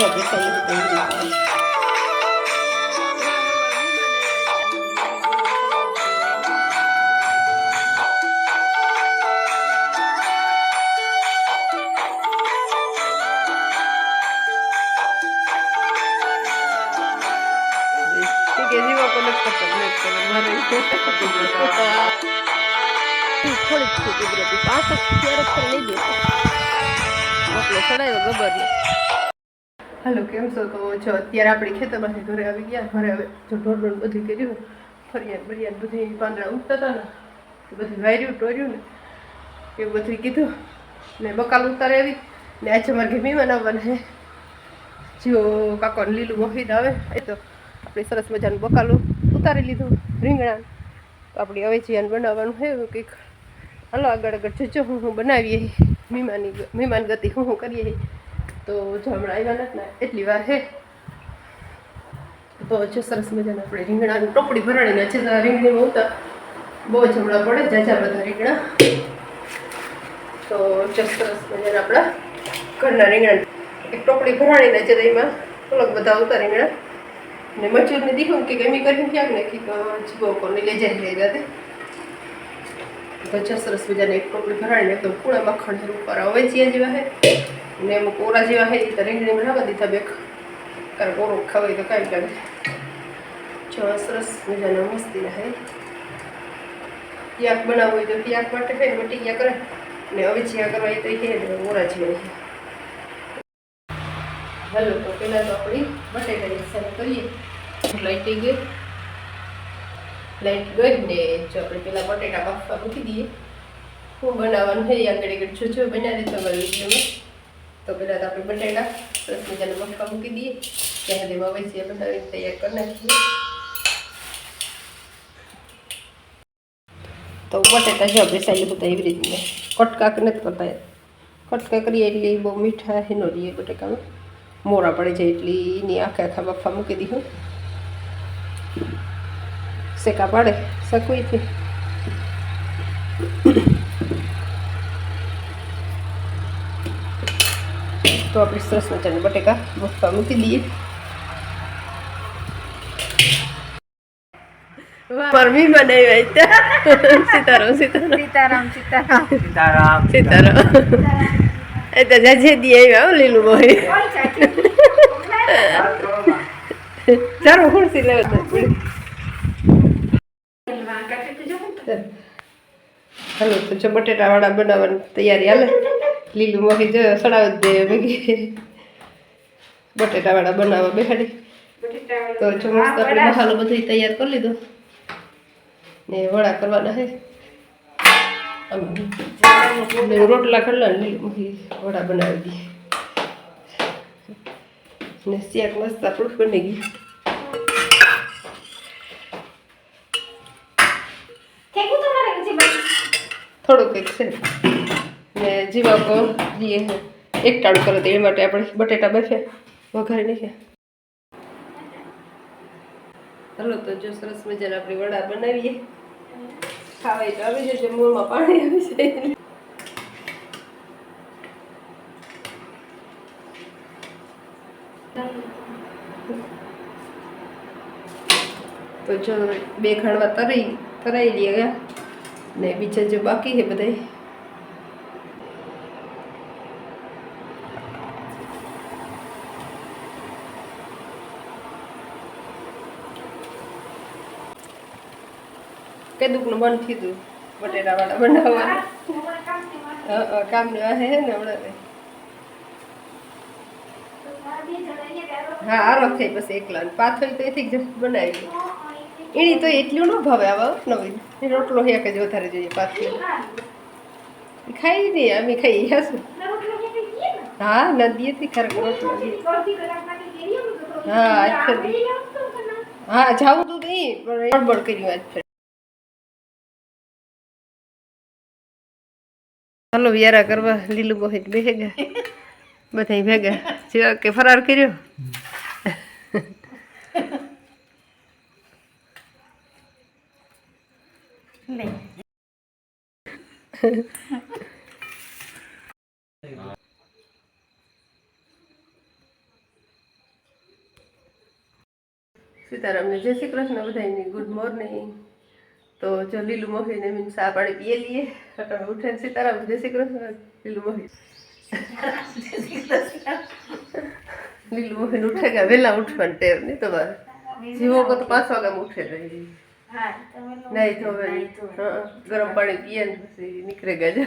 જો બેસાડી દીધું. ઠીક છે જીવો કોને કરતો બ્લેક કલર મારે થોડીક છે કુદરતી પાછો ક્યારેક તો લઈ દે એટલે ચડાવ્યો ગબર હાલો, કેમ છો? તો જો અત્યારે આપણે ખેતરમાંથી ઘરે આવી ગયા. ઘરે હવે જો ઢોર ઢોર બધું કર્યું ફરિયાદ, બરિયાદ બધી પાંદડા ઉગતા હતા. ને એ બધું વાર્યું ટોર્યું ને એવું બધું કીધું. ને બકાલ ઉતારે આવી. ને આજે મારે ઘેમી બનાવવાના છે. જો કાકો લીલું મોહિત આવે. એ તો આપણે સરસ મજાનું બકાલું ઉતારી લીધું રીંગણા તો આપણે હવે બનાવવાનું છે એવું કંઈક. હાલો આગળ આગળ જજો, હું હું બનાવીએ. મહેમાની મહેમાન ગતિ હું હું કરીએ. તો જો નથી ને એટલી વાર હે તો જો સરસ મજાના આપણે રીંગણાની ટોપડી ભરાણીને છે, તો રીંગણી બહુ તો બહુ જમણા પડે, જાજા બધા રીંગણા. તો જો સરસ મજાના આપણા ઘરના રીંગણા. એક ટોપડી ભરાણીને છે તો એમાં અલગ બધા આવતા રીંગણા. ને મજૂરને દીધું કે ગમી કરીને ક્યાંક ને કે જીવો કોને લઈ જાય લઈ ગયા તો સરસ મજાને એક ટોપડી ભરાણીને એકદમ પૂળા મખણ ઉપર આવે છે જેવા છે. ને એમાં કોરા જેવા છે એ તો રીંગણી બનાવવા દીધા બેક કારણ કોરો ખવાય તો કાંઈ લાગે જો આ સરસ મજાના મસ્તી રહે તિયાક બનાવવું હોય તો તિયાક માટે છે ને બટી કરે. ને હવે ચિયા કરવા હોય તો એ ને ઓરા જેવા છે હાલો, તો પહેલાં તો આપણી બટેટાની સર્વ કરીએ. લાઈટ થઈ ગઈ. લાઈટ ગઈ ને જો આપણે પહેલાં બટેટા બાફવા મૂકી દઈએ. હું બનાવવાનું છે આગળ આગળ જો જો બનાવી તો મારી વિડીયોમાં. તો પહેલાં તો આપણે બટેટા સરસ મજાને બાફવા મૂકી દઈએ. ત્યાં સુધી હવે છે બનાવીને તૈયાર કરી નાખીએ. તો બટેટા જો બેસાડી બધા એવી રીતે કટકા નથી કરતા કટકા કરીએ એટલે બહુ મીઠા હેનો રહીએ બટેકામાં. મોરા પડે છે એટલે એની આખે આખા બફા મૂકી દીધું શેકા પાડે શકવીથી તો આપણે સરસ મજાના બટેકા બફવા મૂકી દઈએ. પરમી બનાવ્યા સીતારામ સીતારામ. સીતારામ સીતારામ. સીતારામ. એ તો જજે દી આવ્યા હો લીલું મોહી. ચાલો ખુરશી લેવા હાલો તો જો બટેટાવાળા બનાવવાની તૈયારી હાલે. લીલું મોહી જો સડાવી દે ભેગી બટેટાવાળા બનાવવા બેહાડી તો જો મસ્ત આપણે મસાલો બધો તૈયાર કરી લીધો ને વડા કરવાના છે આમ ને રોટલા ખરલા ને લીલું મોહી વડા બનાવી દઈએ ને શેક મસ્ત આપણું બની ગયું થોડુંક એક છે ને જીવાકો જે એક ટાળું કરે એ માટે આપણે બટેટા બફ્યા વઘારી નાખ્યા હલો તો જો સરસ મજાના આપણે વડા બનાવીએ. ખાવાય તો આવી જશે મૂળમાં પાણી આવી જાય. તો જો બે ખાણવા તરી, તરાઈ લઈએ ગયા ને બીજા જો બાકી છે બધા કેદુકનું બંધ થયું બટેટા વાળા બનાવવાનું કામ ને હે ને હમણાં હા આરો થઈ પછી એકલા. પાથરી તો એથી જ બનાવી એની તો એટલું ન ભાવે આવા એ રોટલો હેક જ વધારે જોઈએ પાથરી. ખાઈ નહીં અમે ખાઈ હશું હા નદીએથી ખરેખર રોટલો હા આજ હા જાવું તું નહીં પણ ગડબડ કર્યું આજ ફરી. હાલો વ્યારા કરવા લીલું ગોહિત બેસે ગયા બધા ભેગા. જેવા કે ફરાર કર્યો. સીતારામને જય શ્રી કૃષ્ણ બધાની ગુડ મોર્નિંગ તો જો લીલું મોહીને મીન ચા પાણી પીએ લઈએ. અટાણે ઉઠે સીતારામ જય શ્રી કૃષ્ણ. લીલું મોહી લીલું મોહીને ઉઠે ગયા વહેલા ઉઠવાનું ટેવ નહીં તમારે જીવો કો તો પાંચ વાગ્યામાં ઉઠે રહી નહીં તો હવે ગરમ પાણી પીએ ને પછી નીકળે ગયા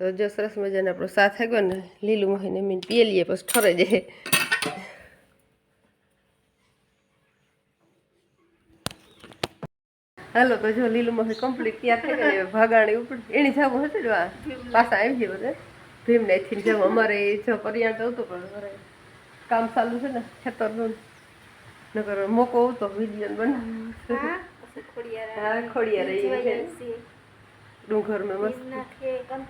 તો જો સરસ મજાને આપણો સાથ આવ્યો ને લીલું મોહીને મીન પીએ લઈએ પછી ઠરે જાય. હાલો તો જો લીલું મોહી કમ્પ્લીટ ત્યાં થઈ ગઈ ભાગાણી ઉપર એની જવું હશે આ. પાછા આવી ગયો બધે ભીમ ને થી જવું. અમારે જો પરિયાણ તો હતું પણ અમારે કામ ચાલુ છે ને ખેતરનું. નકર મોકો હતો વીડિયો બનાવ હા? ખોડિયા રહી છે. ડુંગર મેં મસ્ત.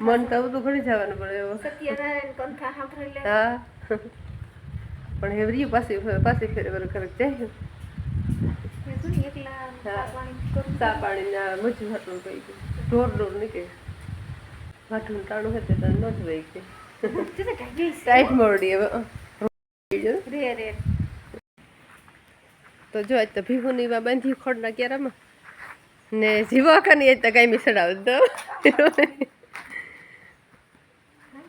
મન તો આવતું ઘણી જવાનું એવો. હા. પણ હેવરી પાસે પાસે ફેરવર કરે જાય તો ન જ વહી કે ટાઈટ મોરડી હવે તો જો આજ તો ભીહુની વા બાંધી ખોડના ક્યારામાં ને જીવા ખાની આજ તો કાંઈ મિસડાવ દો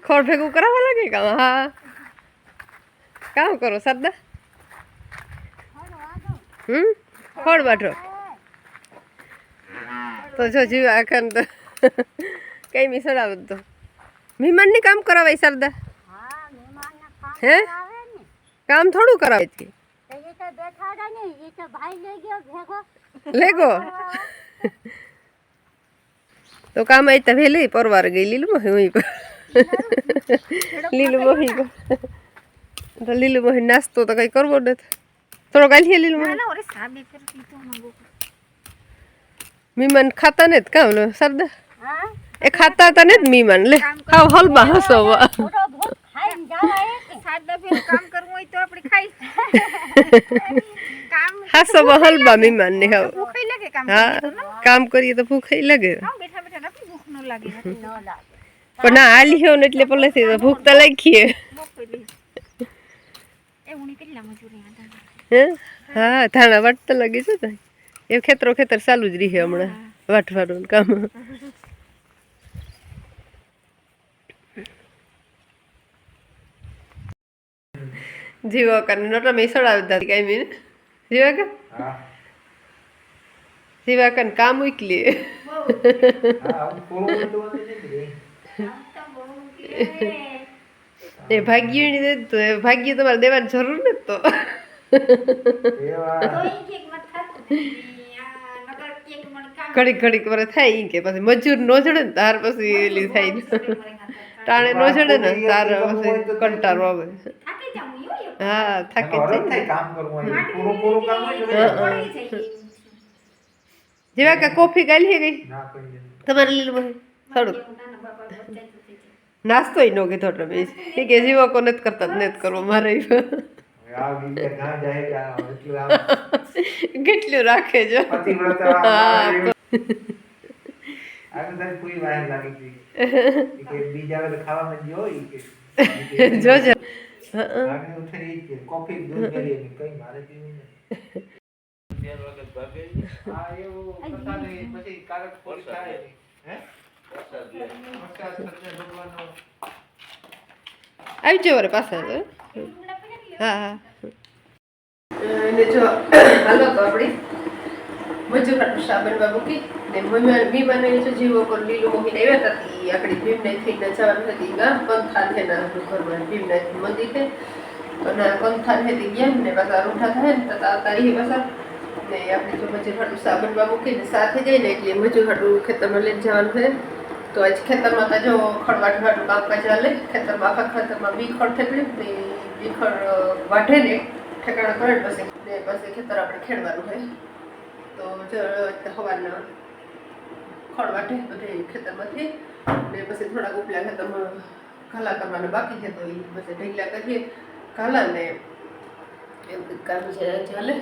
ખોડ ભેગું કરાવવા લાગે કામ હા. કામ કરો સરદા હમ ખોડ વાટો તો જો જીવા ખાન તો કઈ મિસડાવ દો મહેમાનની કામ કરાવાય સરદા હે કામ થોડું કરાવે છે લેગો તો કામ આવી તો વહેલી પરવાર ગઈ લીલું મોહી હું કો લીલું મોહી કો તો લીલું મોહી નાસ્તો તો કઈ કરવો નથી થોડો કાઢીએ લીલું મોહી મીમાન ખાતા ને કામ લો સરદા એ ખાતા હતા ને જ મીમાન લે ખાવ હલબા હસો હાસો હલબા મીમાન ને હવે હા કામ કરીએ તો ભૂખ લાગે પણ ના આલી હો ને એટલે પહેલેથી તો ભૂખ તો લાગીએ હે? હા ધાણા વાટતા લાગી છે એ ખેતરો ખેતર ચાલુ જ રહે હમણાં વાટવાનું કામ. જીવા કર નોટા મેં સડાવતા કઈ મીન જીવા જીવા કર કામ ઉકલી એ ભાગ્યની દે તો એ ભાગ્ય તમારે દેવાની જરૂર નથી તો. ઘડીક ઘડીક વરે થાય ઈ કે પછી મજૂર નો જડે ને તાર પછી એલી થાય ટાણે નો જડે ને તાર પછી કંટારો આવે. હા થાકી જ જાય. કામ કરવું હોય. પૂરું પૂરું કામ હોય જેવા કે કોફી ગાલી ગઈ? ના તમારે લીલું થોડુંક નાસ્તો ય નો કીધો તમે એ કે જીવો કો નથી કરતા નથી કરવો મારે ઈ. આ ગીતે ના જાય કે આ એટલું આમ કેટલું રાખે જો પતિવ્રત આમ હા, આ બધા કોઈ વાર લાગી ગઈ ઈ કે બીજા વખતે ખાવા મળી હોય ઈ કે ઈ કે જોજો હં, હં. આગળ ઉઠી ઈ કે કોફી દૂધ કરીએ ને કઈ મારે પીવું નહીં હા એવું પ્રસાદ એ પછી કારક ફળ થાય હે પ્રસાદ સત્ય ભગવાનનો આવી જાવ રે પાછા તો. હા હા અને જો હાલો તો આપણી મજૂર શા બનવા મૂકી ને મહેમાન મહેમાનો જો જીવો પર લીલું મૂકીને આવ્યા હતા ઈ આકડી ભીમને થઈને જવાનું હતી ગામ કંથાન છે ના ઘરમાં ભીમને મંદિર છે અને કંથાન હતી ગયા ને પાછા રૂઠા થાય ને તો આવતા રહીએ પાછા ને આપણે જો મજૂર હાટું સા બનવા મૂકીને સાથે જઈને એટલે મજૂર હાટું ખેતરમાં લઈને જવાનું છે તો આજ ખેતરમાં તો જો ખડવાટ વાટું કામકાજ ચાલે. ખેતરમાં આખા ખેતરમાં બી ખડ ઠેકડ્યું ને બી ખડ વાઢે ને ઠેકાણા કરે પછી ને પછી ખેતર આપણે ખેડવાનું હોય. તો જો હવાના ખડ વાટે બધે ખેતરમાંથી ને પછી થોડાક ઉપલા ખેતરમાં ઘાલા કરવાના બાકી છે તો એ પછી ઢગલા કરીએ. ઘાલા ને એવું કામ છે ચાલે.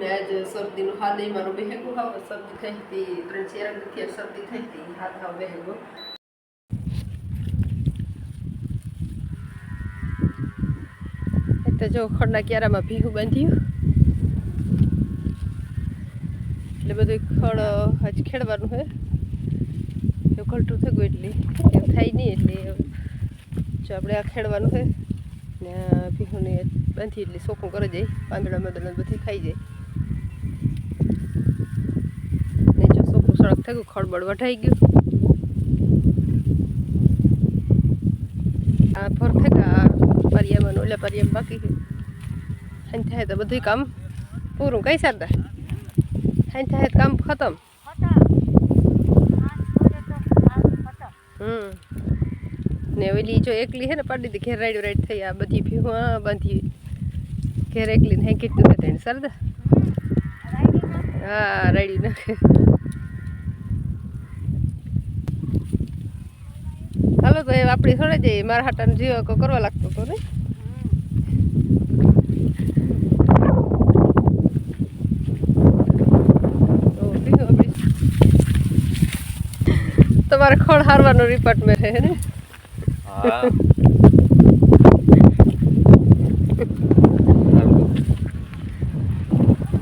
ને આજે શરદીનું એ મારું બેહેગું હાવ શરદી થઈ હતી, ત્રણ ચાર દિવસથી શરદી થઈ હતી હાથ હાવ બહેગો. તો જો ખડના ક્યારામાં ભીહું બાંધ્યું. એટલે બધું ખડ હજ ખેડવાનું છે એવું થઈ ગયું એટલે. એમ થાય નહીં એટલે જો આપણે આ ખેડવાનું હે. ને ભીહુંને બાંધી એટલે સોખું કરી જાય પાંદડા મંદડા બધું ખાઈ જાય ને જો સોખું સડક થયું ખડબડ વઢાઈ ગયું આ ફર થયા આ પરિયામાં ને ઓલા પરિયામાં બાકી છે હાઈ થાય તો બધું કામ પૂરું કઈ સારદા હાઈ થાય તો કામ ખતમ હમ ને ઓલી જો એકલી હે ને પાડી દીધી ઘેર રાઈડ રાઈડ થઈ આ બધી ભીહું આ બાંધી ઘેર એકલી ને કીધું કે તેને સરદા હા રાઈડી નાખે હાલો તો એ આપણી થોડે જઈએ મારા હાટાને જીવો કો કરવા લાગતો હતો ને. તમારે ખોળ હારવાનો રિપોર્ટ મેં રહે ને.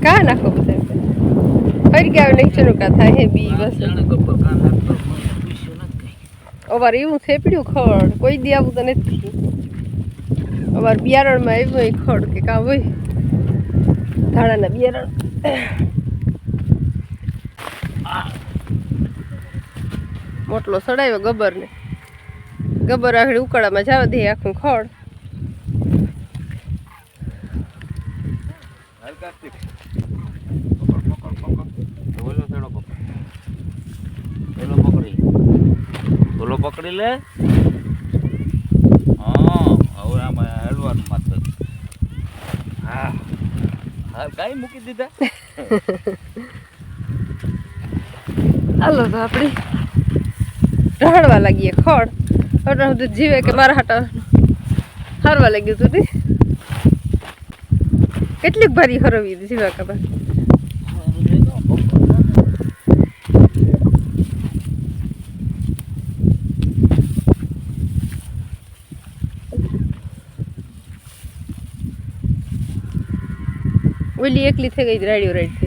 કા નાખો બધા ફરી ગયા નીચે કા થાય હે બી બસ જાણે ગબ્બર કાન નાખતો મને પૂછ્યું નથી કઈ. અવાર એવું થેપડ્યું ખડ, કોઈ દી આવું તો નથી અવાર બિયારણમાં આવ્યું હોય ખડ કે કાં હોય. ધાણાના બિયારણ. મોટલો સડાવ્યો ગબરને. ગબર આગળ ઉકાળામાં જવા દે આખું ખડ હાલ કાર્તિક. પકડ, પકડ, પકડ. ઓલો છેડો પકડ. ઓલો પકડી. ઓલો પકડી લે. હા હવે આમાં હલવાનું માત્ર હા. કાંઈ મૂકી દીધા? હાલો તો આપણે ઢાળવા લાગીએ ખડ બધું જીવે કે મારા હાટા હારવા લાગ્યું તું કેટલીક ભારી હરવી જીવા કબા ઓલી એકલી થઈ ગઈ રાડીઓ રાઈડ થઈ